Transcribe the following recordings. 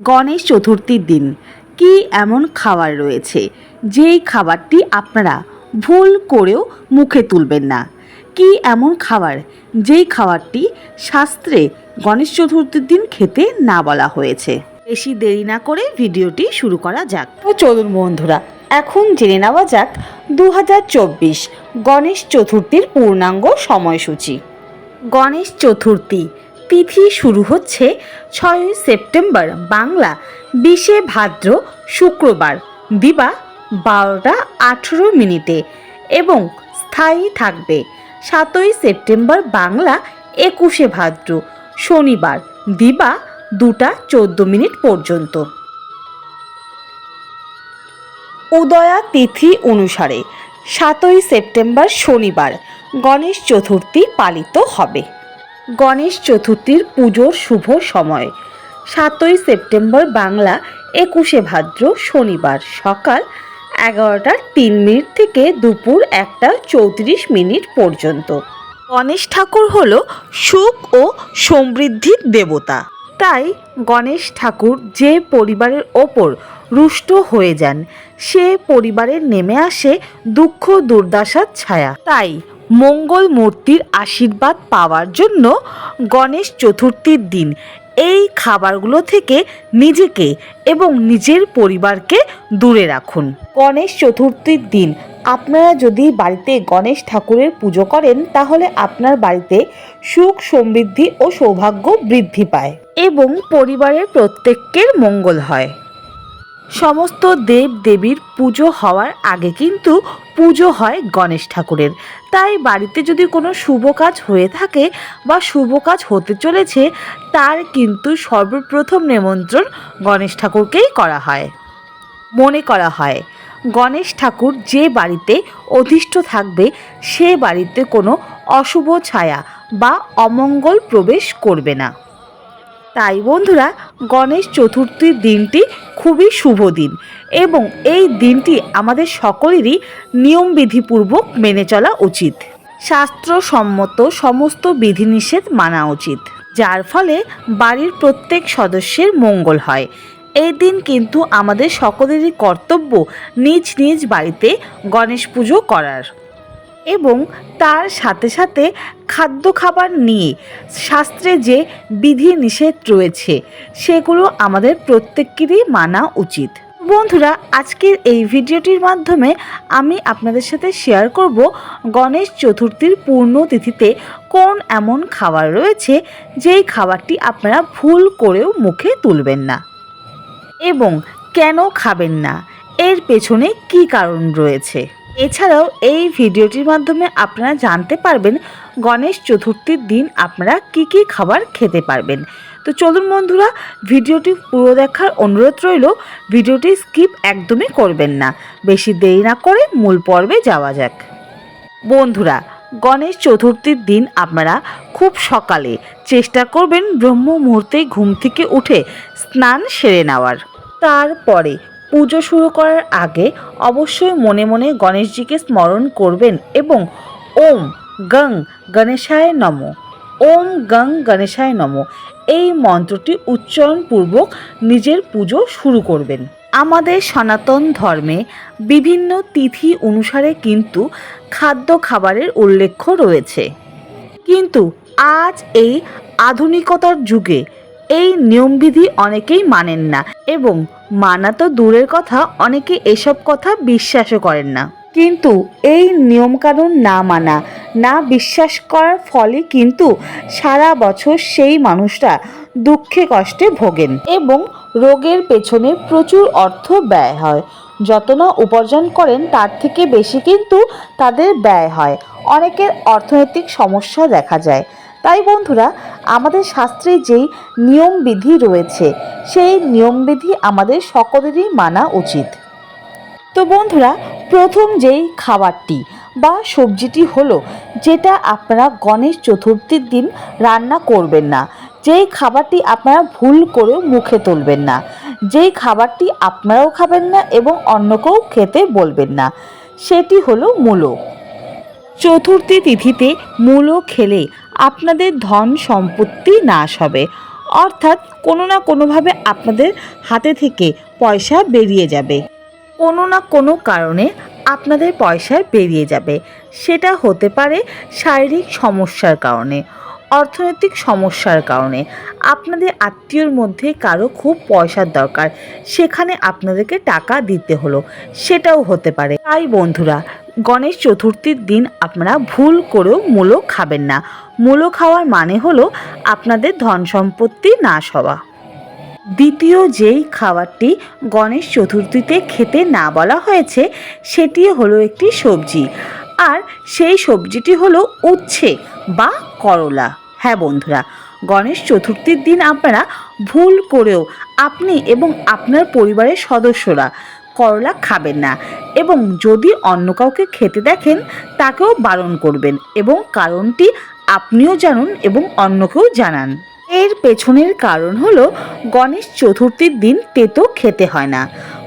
গণেশ চতুর্থীর দিন। কি এমন খাবার রয়েছে? যেই খাবারটি আপনারা ভুল করেও মুখে তুলবেন না। কি এমন খাবার? যেই খাবারটি শাস্ত্রে গণেশ চতুর্থীর দিন খেতে না বলা হয়েছে। বেশি দেরি না করে ভিডিওটি শুরু করা যাক। তো চলুন বন্ধুরা এখন জেনে নেওয়া যাক দু হাজার চব্বিশ গণেশ চতুর্থীর পূর্ণাঙ্গ সময়সূচি। গণেশ চতুর্থী তিথি শুরু হচ্ছে ছয়ই সেপ্টেম্বর, বাংলা বিশে ভাদ্র শুক্রবার, দিবা বারোটা আঠেরো মিনিটে এবং স্থায়ী থাকবে সাতই সেপ্টেম্বর, বাংলা একুশে ভাদ্র শনিবার, দিবা দুটা চোদ্দ মিনিট পর্যন্ত। উদয়া তিথি অনুসারে সাতই সেপ্টেম্বর শনিবার গণেশ চতুর্থী পালিত হবে। গণেশ চতুর্থীর পুজোর শুভ সময়। সাতই সেপ্টেম্বর বাংলা, একুশে ভাদ্র শনিবার সকাল এগারোটা তিন মিনিট থেকে দুপুর একটা চৌত্রিশ মিনিট পর্যন্ত। গণেশ ঠাকুর হল সুখ ও সমৃদ্ধির দেবতা। তাই গণেশ ঠাকুর যে পরিবারের ওপর রুষ্ট হয়ে যান, সে পরিবারের নেমে আসে দুঃখ দুর্দশার ছায়া। তাই মঙ্গল মূর্তির আশীর্বাদ পাওয়ার জন্য গণেশ চতুর্থীর দিন এই খাবারগুলো থেকে নিজেকে এবং নিজের পরিবারকে দূরে রাখুন। গণেশ চতুর্থীর দিন আপনারা যদি বাড়িতে গণেশ ঠাকুরের পুজো করেন, তাহলে আপনার বাড়িতে সুখ সমৃদ্ধি ও সৌভাগ্য বৃদ্ধি পায় এবং পরিবারের প্রত্যেকের মঙ্গল হয়। সমস্ত দেব দেবীর পুজো হওয়ার আগে কিন্তু পুজো হয় গণেশ ঠাকুরের। তাই বাড়িতে যদি কোনো শুভ কাজ হয়ে থাকে বা শুভ কাজ হতে চলেছে, তার কিন্তু সর্বপ্রথম নিমন্ত্রণ গণেশ ঠাকুরকেই করা হয়। মনে করা হয়, গণেশ ঠাকুর যে বাড়িতে অধিষ্ঠ থাকবে, সে বাড়িতে কোনো অশুভ ছায়া বা অমঙ্গল প্রবেশ করবে না। তাই বন্ধুরা, গণেশ চতুর্থীর দিনটি খুবই শুভ দিন এবং এই দিনটি আমাদের সকলেরই নিয়মবিধিপূর্বক মেনে চলা উচিত। শাস্ত্রসম্মত সমস্ত বিধিনিষেধ মানা উচিত, যার ফলে বাড়ির প্রত্যেক সদস্যের মঙ্গল হয়। এই দিন কিন্তু আমাদের সকলেরই কর্তব্য নিজ নিজ বাড়িতে গণেশ পুজো করার। এবং তার সাথে সাথে খাদ্য খাবার নিয়ে শাস্ত্রে যে বিধি নিষেধ রয়েছে, সেগুলো আমাদের প্রত্যেকেরই মানা উচিত। বন্ধুরা, আজকের এই ভিডিওটির মাধ্যমে আমি আপনাদের সাথে শেয়ার করব গণেশ চতুর্থীর পূর্ণ তিথিতে কোন এমন খাবার রয়েছে, যেই খাবারটি আপনারা ভুল করেও মুখে তুলবেন না এবং কেন খাবেন না, এর পেছনে কি কারণ রয়েছে? এছাড়াও এই ভিডিওটির মাধ্যমে আপনারা জানতে পারবেন গণেশ চতুর্থীর দিন আপনারা কি কি খাবার খেতে পারবেন। তো চলুন বন্ধুরা, ভিডিওটি পুরো দেখার অনুরোধ রইল, ভিডিওটি স্কিপ একদমই করবেন না। বেশি দেরি না করে মূল পর্বে যাওয়া যাক। বন্ধুরা, গণেশ চতুর্থীর দিন আপনারা খুব সকালে চেষ্টা করবেন ব্রহ্ম মুহূর্তে ঘুম থেকে উঠে স্নান সেরে নেওয়ার। তারপরে পুজো শুরু করার আগে অবশ্যই মনে মনে গণেশজিকে স্মরণ করবেন এবং ওম গং গণেশায় নম। ওম গং গণেশায় নম। এই মন্ত্রটি উচ্চারণপূর্বক নিজের পুজো শুরু করবেন। আমাদের সনাতন ধর্মে বিভিন্ন তিথি অনুসারে কিন্তু খাদ্য খাবারের উল্লেখ রয়েছে। কিন্তু আজ এই আধুনিকতার যুগে এই নিয়মবিধি অনেকেই মানেন না এবং মানা তো দূরের কথা, অনেকে এসব কথা বিশ্বাসও করেন না। কিন্তু এই নিয়মকানুন না মানা, না বিশ্বাস করার ফলে কিন্তু সারা বছর সেই মানুষরা দুঃখে কষ্টে ভোগেন এবং রোগের পেছনে প্রচুর অর্থ ব্যয় হয়। যত না উপার্জন করেন, তার থেকে বেশি কিন্তু তাদের ব্যয় হয়। অনেকের অর্থনৈতিক সমস্যা দেখা যায়। তাই বন্ধুরা, আমাদের শাস্ত্রে যেই নিয়মবিধি রয়েছে, সেই নিয়মবিধি আমাদের সকলেরই মানা উচিত। তো বন্ধুরা, প্রথম যেই খাবারটি বা সবজিটি হলো, যেটা আপনারা গণেশ চতুর্থীর দিন রান্না করবেন না, যেই খাবারটি আপনারা ভুল করেও মুখে তুলবেন না, যেই খাবারটি আপনারাও খাবেন না এবং অন্যকেও খেতে বলবেন না, সেটি হলো মূলো। চতুর্থী তিথিতে মূলো খেলে আপনাদের ধন সম্পত্তি নাশ হবে। অর্থাৎ কোনো না কোনোভাবে আপনাদের হাতে থেকে পয়সা বেরিয়ে যাবে। কোনো না কোনো কারণে আপনাদের পয়সা বেরিয়ে যাবে। সেটা হতে পারে শারীরিক সমস্যার কারণে, অর্থনৈতিক সমস্যার কারণে। আপনাদের আত্মীয়র মধ্যে কারও খুব পয়সার দরকার। সেখানে আপনাদেরকে টাকা দিতে হলো। সেটাও হতে পারে। তাই বন্ধুরা গণেশ চতুর্থীর দিন আপনারা ভুল করেও মূলো খাবেন না। মূলো খাওয়ার মানে হলো আপনাদের ধন সম্পত্তি নাশ হওয়া। দ্বিতীয় যেই খাবারটি গণেশ চতুর্থীতে খেতে না বলা হয়েছে, সেটি হলো একটি সবজি। আর সেই সবজিটি হলো উচ্ছে বা করলা। হ্যাঁ বন্ধুরা, গণেশ চতুর্থীর দিন আপনারা ভুল করেও আপনি এবং আপনার পরিবারের সদস্যরা করলা খাবেন না এবং যদি অন্য কাউকে খেতে দেখেন, তাকেও বারণ করবেন এবং কারণটি আপনিও জানুন এবং অন্যকেও জানান। এর পেছনের কারণ হলো, গণেশ চতুর্থীর দিন তেতো খেতে হয় না।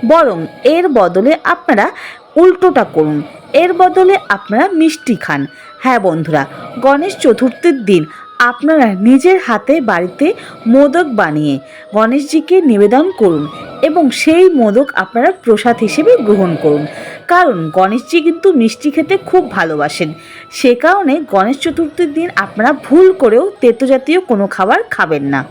বরং এর বদলে আপনারা উল্টোটা করুন। এর বদলে আপনারা মিষ্টি খান। হ্যাঁ বন্ধুরা, গণেশ চতুর্থীর দিন আপনারা নিজের হাতে বাড়িতে মোদক বানিয়ে গণেশজিকে নিবেদন করুন এবং সেই মোদক আপনারা প্রসাদ হিসেবে গ্রহণ করুন। কারণ গণেশজি কিন্তু মিষ্টি খেতে খুব ভালোবাসেন। সে কারণে গণেশ চতুর্থীর দিন আপনারা ভুল করেও তেতো জাতীয় কোনো খাবার খাবেন না।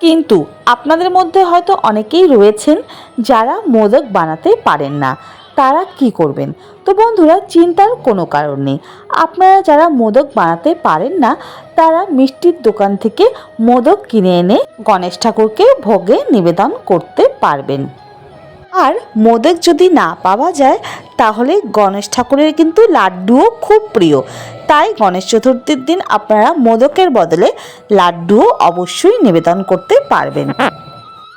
কিন্তু আপনাদের মধ্যে হয়তো অনেকেই রয়েছেন যারা মোদক বানাতে পারেন না। তারা কি করবেন? তো বন্ধুরা, চিন্তার কোনো কারণ নেই। আপনারা যারা মোদক বানাতে পারেন না, তারা মিষ্টির দোকান থেকে মোদক কিনে এনে গণেশ ঠাকুরকে ভোগে নিবেদন করতে পারবেন। আর মোদক যদি না পাওয়া যায়, তাহলে গণেশ ঠাকুরের কিন্তু লাড্ডুও খুব প্রিয়। তাই গণেশ চতুর্থীর দিন আপনারা মোদকের বদলে লাড্ডুও অবশ্যই নিবেদন করতে পারবেন।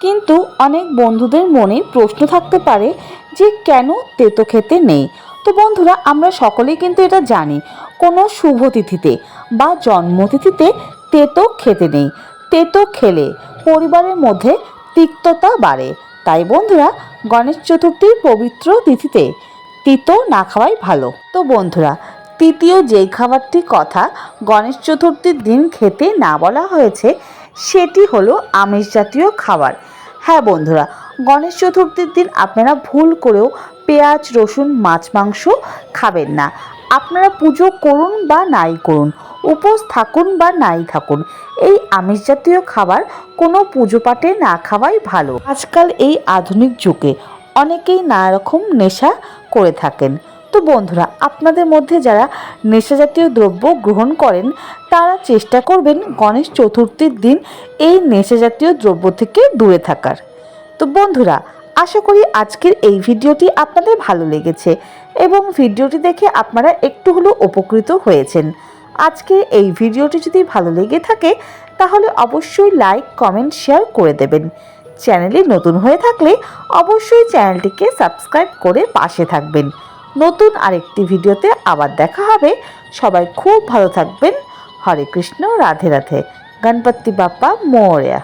কিন্তু অনেক বন্ধুদের মনে প্রশ্ন থাকতে পারে যে কেন তেতো খেতে নেই? তো বন্ধুরা, আমরা সকলেই কিন্তু এটা জানি, কোনো শুভ তিথিতে বা জন্মতিথিতে তেতো খেতে নেই। তেতো খেলে পরিবারের মধ্যে তিক্ততা বাড়ে। তাই বন্ধুরা, গণেশ চতুর্থীর পবিত্র তিথিতে তিতো না খাওয়াই ভালো। তো বন্ধুরা, তৃতীয় যেই খাবারটির কথা গণেশ চতুর্থীর দিন খেতে না বলা হয়েছে সেটি হলো আমিষ জাতীয় খাবার। হ্যাঁ বন্ধুরা, গণেশ চতুর্থীর দিন আপনারা ভুল করেও পেঁয়াজ, রসুন, মাছ, মাংস খাবেন না। আপনারা পুজো করুন বা নাই করুন, উপোস থাকুন বা নাই থাকুন, এই আমিষ জাতীয় খাবার কোনো পুজো পাঠে না খাওয়াই ভালো। আজকাল এই আধুনিক যুগে অনেকেই নানা রকম নেশা করে থাকেন। তো বন্ধুরা, আপনাদের মধ্যে যারা নেশা জাতীয় দ্রব্য গ্রহণ করেন, তারা চেষ্টা করবেন গণেশ চতুর্থীর দিন এই নেশা জাতীয় দ্রব্য থেকে দূরে থাকার। তো বন্ধুরা, আশা করি আজকের এই ভিডিওটি আপনাদের ভালো লেগেছে এবং ভিডিওটি দেখে আপনারা একটু হলেও উপকৃত হয়েছেন। আজকে এই ভিডিওটি যদি ভালো লেগে থাকে, তাহলে অবশ্যই লাইক, কমেন্ট, শেয়ার করে দেবেন। চ্যানেলে নতুন হয়ে থাকলে অবশ্যই চ্যানেলটিকে সাবস্ক্রাইব করে পাশে থাকবেন। নতুন আরেকটি ভিডিওতে আবার দেখা হবে। সবাই খুব ভালো থাকবেন। হরে কৃষ্ণ, রাধে রাধে। গণপতি বাপ্পা, মোরয়া।